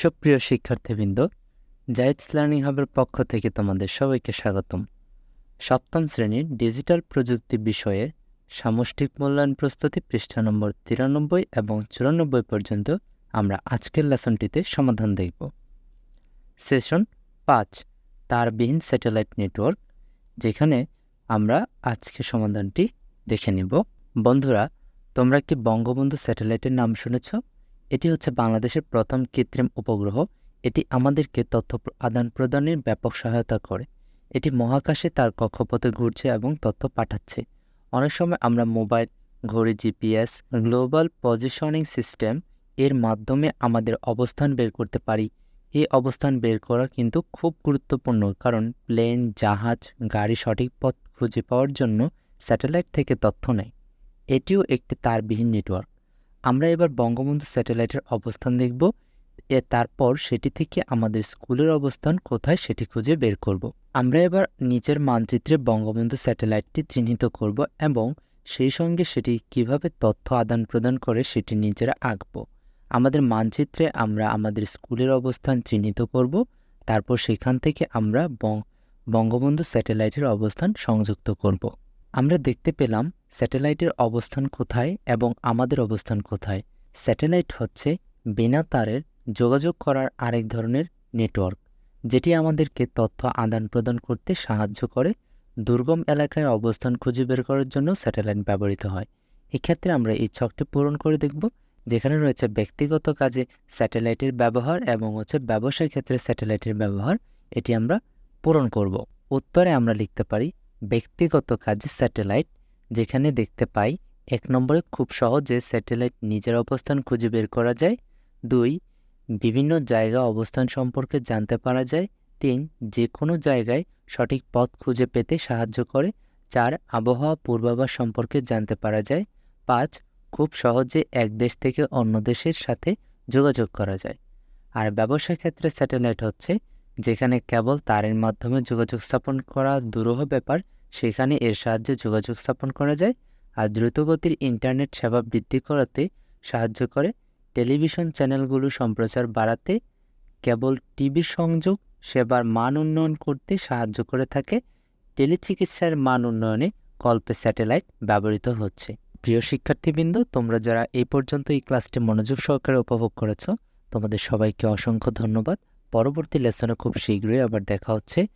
সুপ্রিয় শিক্ষার্থীবৃন্দ জায়েদস লার্নিং হাবের পক্ষ থেকে তোমাদের সবাইকে স্বাগতম। সপ্তম শ্রেণির ডিজিটাল প্রযুক্তি বিষয়ে সামষ্টিক মূল্যায়ন প্রস্তুতি পৃষ্ঠা নম্বর তিরানব্বই এবং চুরানব্বই পর্যন্ত আমরা আজকের লেসনটিতে সমাধান দেখব। সেশন পাঁচ, তারবিহীন স্যাটেলাইট নেটওয়ার্ক, যেখানে আমরা আজকে সমাধানটি দেখে নিব। বন্ধুরা, তোমরা কি বঙ্গবন্ধু স্যাটেলাইটের নাম শুনেছ? এটি হচ্ছে বাংলাদেশের প্রথম কৃত্রিম উপগ্রহ। এটি আমাদেরকে তথ্য আদান প্রদানের ব্যাপক সহায়তা করে। এটি মহাকাশে তার কক্ষপথে ঘুরছে এবং তথ্য পাঠাচ্ছে। অনেক সময় আমরা মোবাইল, ঘড়ি, জিপিএস, গ্লোবাল পজিশনিং সিস্টেম এর মাধ্যমে আমাদের অবস্থান বের করতে পারি। এই অবস্থান বের করা কিন্তু খুব গুরুত্বপূর্ণ, কারণ প্লেন, জাহাজ, গাড়ি সঠিক পথ খুঁজে পাওয়ার জন্য স্যাটেলাইট থেকে তথ্য নেয়। এটিও একটি তারবিহীন নেটওয়ার্ক। আমরা এবার বঙ্গবন্ধু স্যাটেলাইটের অবস্থান দেখব। এ তারপর সেটি থেকে আমাদের স্কুলের অবস্থান কোথায় সেটি খুঁজে বের করব। আমরা এবার নিচের মানচিত্রে বঙ্গবন্ধু স্যাটেলাইটটি চিহ্নিত করব এবং সেই সঙ্গে সেটি কীভাবে তথ্য আদান প্রদান করে সেটি নিজেরা আঁকব। আমাদের মানচিত্রে আমরা আমাদের স্কুলের অবস্থান চিহ্নিত করব। তারপর সেখান থেকে আমরা বঙ্গবন্ধু স্যাটেলাইটের অবস্থান সংযুক্ত করব। আমরা দেখতে পেলাম স্যাটেলাইটের অবস্থান কোথায় এবং আমাদের অবস্থান কোথায়? স্যাটেলাইট হচ্ছে বিনা তারের যোগাযোগ করার আরেক ধরনের নেটওয়ার্ক, যেটি আমাদেরকে তথ্য আদান প্রদান করতে সাহায্য করে। দুর্গম এলাকায় অবস্থান খুঁজে বের করার জন্য স্যাটেলাইট ব্যবহৃত হয়। এক্ষেত্রে আমরা এই ছকটি পূরণ করে দেখব, যেখানে রয়েছে ব্যক্তিগত কাজে স্যাটেলাইটের ব্যবহার এবং হচ্ছে ব্যবসায় ক্ষেত্রে স্যাটেলাইটের ব্যবহার, এটি আমরা পূরণ করব। উত্তরে আমরা লিখতে পারি, ব্যক্তিগত কাজে স্যাটেলাইট যেখানে দেখতে পাই, এক নম্বরে খুব সহজে স্যাটেলাইট নিজের অবস্থান খুঁজে বের করা যায়। দুই, বিভিন্ন জায়গা অবস্থান সম্পর্কে জানতে পারা যায়। তিন যে কোনো জায়গায় সঠিক পথ খুঁজে পেতে সাহায্য করে। চার, আবহাওয়া পূর্বাভাস সম্পর্কে জানতে পারা যায়। পাঁচ, খুব সহজে এক দেশ থেকে অন্য দেশের সাথে যোগাযোগ করা যায়। আর ব্যবসা ক্ষেত্রে স্যাটেলাইট হচ্ছে, যেখানে কেবল তারের মাধ্যমে যোগাযোগ স্থাপন করা দুরূহ ব্যাপার সেখানে এর সাহায্যে যোগাযোগ স্থাপন করা যায় আর দ্রুতগতির ইন্টারনেট সেবা বৃদ্ধি করাতে সাহায্য করে। টেলিভিশন চ্যানেলগুলো সম্প্রচার বাড়াতে কেবল টিভি সংযোগ, সেবার মান উন্নয়ন করতে সাহায্য করে থাকে। টেলিচিকিৎসার মান উন্নয়নে কল্পে স্যাটেলাইট ব্যবহৃত হচ্ছে। প্রিয় শিক্ষার্থীবৃন্দ, তোমরা যারা এই পর্যন্ত এই ক্লাসটি মনোযোগ সহকারে উপভোগ করেছ, তোমাদের সবাইকে অসংখ্য ধন্যবাদ। পরবর্তী লেসনে খুব শীঘ্রই আবার দেখা হচ্ছে।